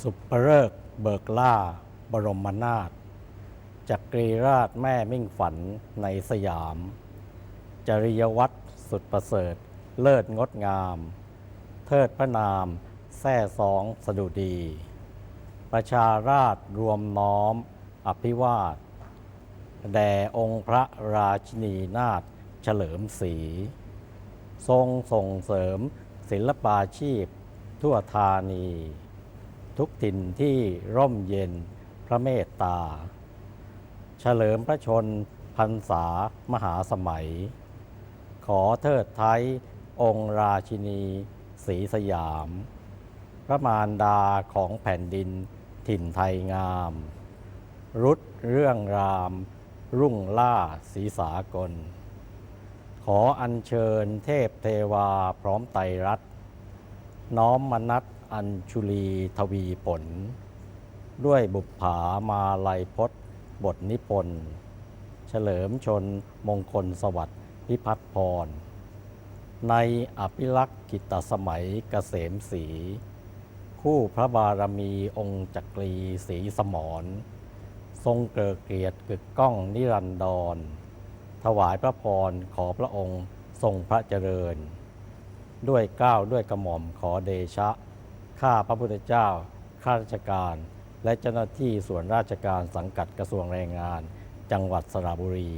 สุปเริกเบิกล่า บรมนาถจักรีราชแม่มิ่งฝันในสยาม จริยวัตรสุดประเสริฐ เลิศงดงาม เทิดพระนาม แท่สองสดุดี ประชาราชรวมน้อม อภิวาท แด่องค์พระราชินีนาถเฉลิมศรีทรงส่งเสริมศิลปาชีพทั่วธานี ทุกถิ่นที่ร่มเย็นพระเมตตา เฉลิมพระชนพรรษามหาสมัย ขอเทิดไทยองค์ราชินีศรีสยาม พระมารดาของแผ่นดินถิ่นไทยงาม รุดเรื่องราม รุ่งล่าศรีสากล ขออัญเชิญเทพเทวาพร้อมไตรรัตน้อมมนัต อัญชุลีทวีผล ด้วยบุปผามาลัยพจน์บทนิพนธ์เฉลิมชนมงคลสวัสดิ์พิพัฒน์พร ในอภิลักษ์กิตสมัยเกษมศรีคู่พระบารมีองค์จักรีศรีสมรทรงเกิดเกียรติกึกก้องนิรันดร ถวายพระพรขอพระองค์ทรงพระเจริญ ด้วยก้าวด้วยกระหม่อมขอเดชะ ข้าพระพุทธเจ้า ข้าราชการ และเจ้าหน้าที่ส่วนราชการสังกัดกระทรวงแรงงาน จังหวัดสระบุรี